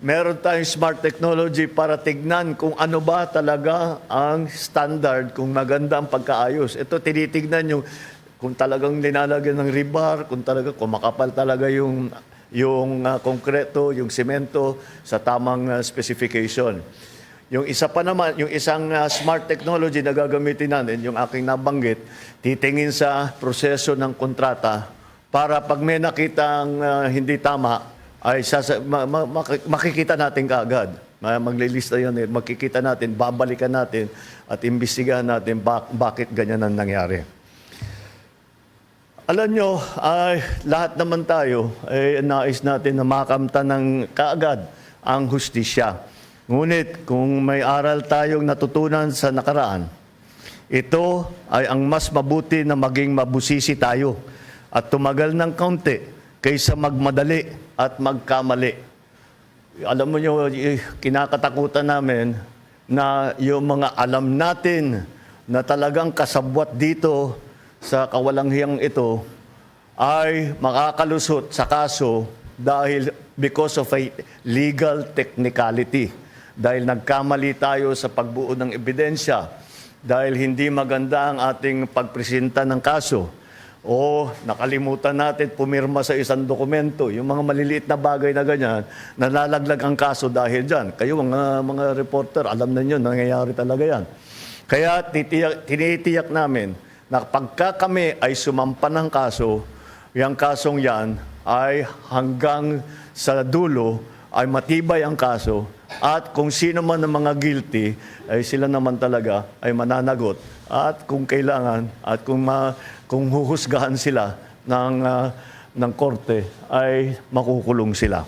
meron tayong smart technology para tignan kung ano ba talaga ang standard, kung maganda ang pagkaayos. Ito tinitignan yung kung talagang linalagyan ng rebar, kung talaga kung makapal talaga yung yung ah, konkreto, yung semento sa tamang ah, specification. Yung isa pa naman, yung isang ah, smart technology na gagamitin natin, yung aking nabanggit, titingin sa proseso ng kontrata para pag may nakitang ah, hindi tama, ay sasa, ma, ma- maki- makikita natin kaagad. Ma- Maglilista yan, eh, makikita natin, babalikan natin at imbestigahan natin bak- bakit ganyan ang nangyari. Alam nyo, ay, lahat naman tayo ay nais natin na makamta ng kaagad ang hustisya. Ngunit kung may aral tayong natutunan sa nakaraan, ito ay ang mas mabuti na maging mabusisi tayo at tumagal ng kaunti kaysa magmadali at magkamali. Alam mo nyo, kinakatakutan namin na yung mga alam natin na talagang kasabwat dito sa kawalanghiyang ito ay makakalusot sa kaso dahil because of a legal technicality. Dahil nagkamali tayo sa pagbuo ng ebidensya, dahil hindi maganda ang ating pagpresenta ng kaso, o nakalimutan natin pumirma sa isang dokumento, yung mga maliliit na bagay na ganyan, nalalaglag ang kaso dahil dyan. Kayo mga, mga reporter, alam na nyo, nangyayari talaga yan. Kaya titiyak, tinitiyak namin na pagka kami ay sumampa ng kaso, yung kasong yan ay hanggang sa dulo ay matibay ang kaso at kung sino man ang mga guilty ay sila naman talaga ay mananagot at kung kailangan at kung ma, kung huhusgahan sila ng ah, ng korte ay makukulong sila.